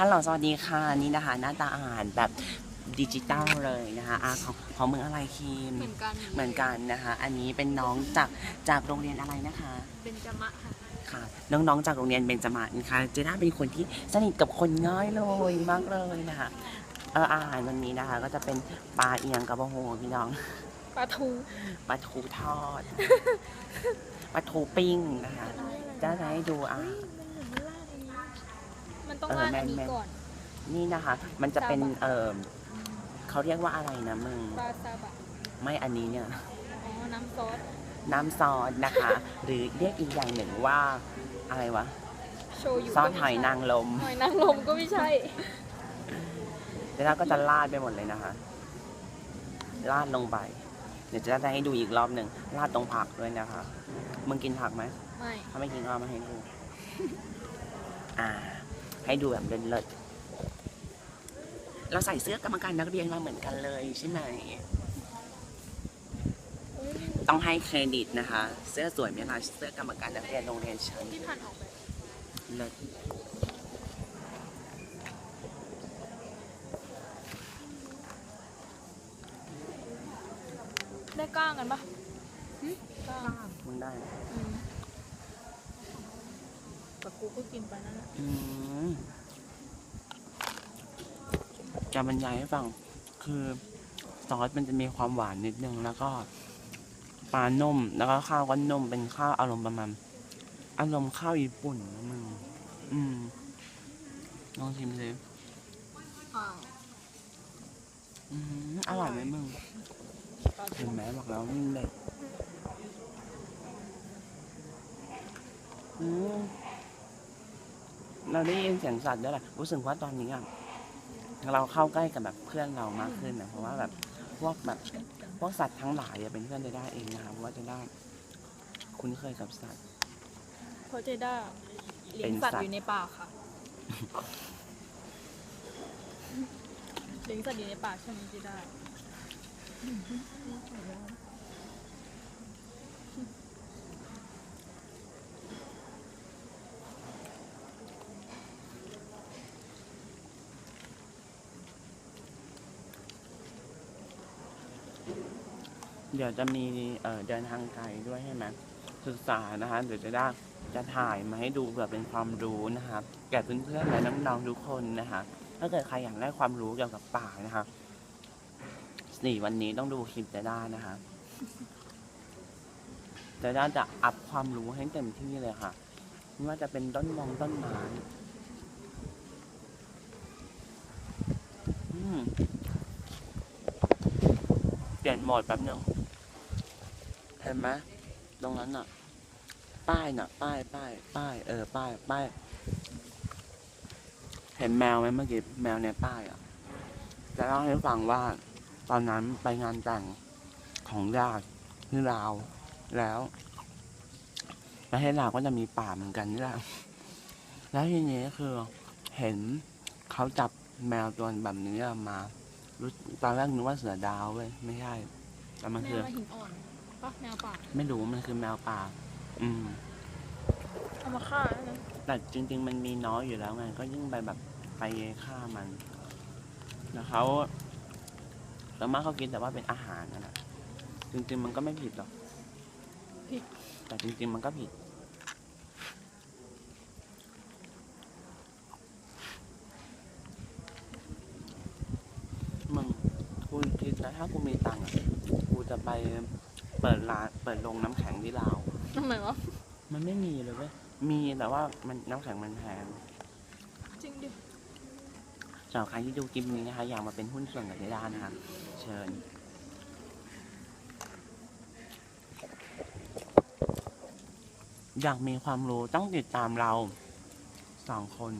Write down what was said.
ฮัลโหลสวัสดีค่ะนี่นะคะหน้าตาอาหารแบบดิจิตอลเลยนะคะอาของของเมืองอะไรคีมเหมือนกันเหมือนกันนะคะ อันนี้เป็นน้องจากจากโรงเรียนอะไรนะคะเป็นจมะค่ะค่ะน้องๆจากโรงเรียนเบญจมาศนะคะเจด้าเป็นคนที่สนิทกับคนง่ายเลยมากเลยนะคะเอออาหารวันนี้นะคะ ก็จะเป็นปลาเอียงกับโอ้โหพี่น้องปลาทูปลาทูทอดปลาทูปิ้งนะคะจะให้ดูอะ มันต้องเออราดอันนี้แม่นๆก่อน นี่นะคะ มันจะเป็นซาบะเออเขาเรียกว่าอะไรนะมึงปลาซาบะไม่อันนี้เนี่ย อ๋อ น้ำซอส น้ำซอสนะคะ หรือเรียกอีกอย่างหนึ่งว่าอะไรวะ โชยุซอสหอยนางรมหอยนางรมก็ไม่ใช่ แล้วเราก็จะราดไปหมดเลยนะคะราดลงไป เดี๋ยวจะได้ให้ดูอีกรอบหนึ่งราดตรงผักด้วยนะคะ มึงกินผักไหม ไม่ ถ้าไม่กินก็เอามาให้ดูอ่า ให้ดูแบบเลิศๆเราใส่เสื้อกรรมการนักเรียนมาเหมือนกันเลยใช่ไหม ต้องให้เครดิตนะคะ เสื้อสวยไหมล่ะเสื้อกรรมการนักเรียนโรงเรียนฉันที่ผ่านออกไปเลิศได้ก้างกันปะหึก้างมึงได้ไหม อืมแต่ กูก็กินไปนั่นแหละอืมจะบรรยายให้ฟัง คือซอสมันจะมีความหวานนิดนึง แล้วก็ปลานุ่ม แล้วก็ข้าวก็นุ่ม เป็นข้าวอารมณ์ประมาณอารมณ์ข้าวญี่ปุ่นนะมึงอืมลองชิมเลยอ่าอืมอร่อยไหมมึงปลาเห็นไหมบอกแล้วมันเด็ดอืม เราได้ยินเสียงสัตว์ด้วยแหละรู้สึกว่าตอนนี้อะเราเข้าใกล้กับแบบเพื่อนเรามากขึ้นนะเพราะว่าแบบพวกแบบพวกสัตว์ทั้งหลายอะเป็นเพื่อนเจด้าเองนะครับเพราะว่าเจด้าคุ้นเคยกับสัตว์ เพราะเจด้าเลี้ยเป็งนสัตสัตว์ว์อยู่ในป่าค่ะ เลี้ยงสัตว์อยู่ในป่าใช่ไหมเจด้า เดี๋ยวจะมีเเดินทางไกลด้วยใช่ไหมศึกษานะคะเดี๋ยวเจด้จะถ่ายมาให้ดูเผื่อเป็นความรู้นะครับแก่เพื่อนๆและน้องๆทุกคนนะคะถ้าเกิดใครอยากได้ความรู้เกี่ยวกับป่านะคะสี่วันนี้ต้องดูคลิปเจด้นะคะเจด้จะอัพความรู้ให้เต็มที่เลยค่ะไม่ว่าจะเป็นต้นมองต้นไม้เปลี่ยนโหมดแป๊บหนึง ห็นไหมตรงนั้นน่ะ ป้ายน่ะ ป้ายป้ายป้ายเออป้ายป้ายเห็นแมวไหมเมื่อกี้แมวในป้ายอะจะเล่าให้ฟังว่า ตอนนั้นไปงานแต่งของญาติที่ลาวแล้วประเทศลาวก็จะมีป่าเหมือนกันนี่แหละแล้วทีนี้คือเห็นเขาจับแมวตัวแบบนี้มาตอนแรกนึกว่าเสือดาวเว้ยไม่ใช่แต่มันคือวหินอ่อน ปะแมวป่าไม่รู้มันคือแมวป่า อืม เอามาฆ่าแล้วนะแต่จริง ๆ มันมีน้อยอยู่แล้วไง ก็ยิ่งไปแบบไปฆ่ามัน แล้วเขาแต่มากเขากินแต่ว่าเป็นอาหารนั่นแหละจริง ๆ มันก็ไม่ผิดหรอก ผิด แต่จริง ๆ มันก็ผิด มึงกูคิดนะถ้ากูมีตังค์อะกูจะไป เปิดร้านเปิดโรงน้ำแข็งที่ลาว ทำไมวะ มันไม่มีเลยเว้ย มีแต่ว่ามันน้ำแข็งมันแพงจริงดิ สำหรับใครที่ดูคลิปนี้นะคะ อยากมาเป็นหุ้นส่วนกับเจด้านะคะ เชิญ อยากมีความรู้ต้องติดตามเราสองคน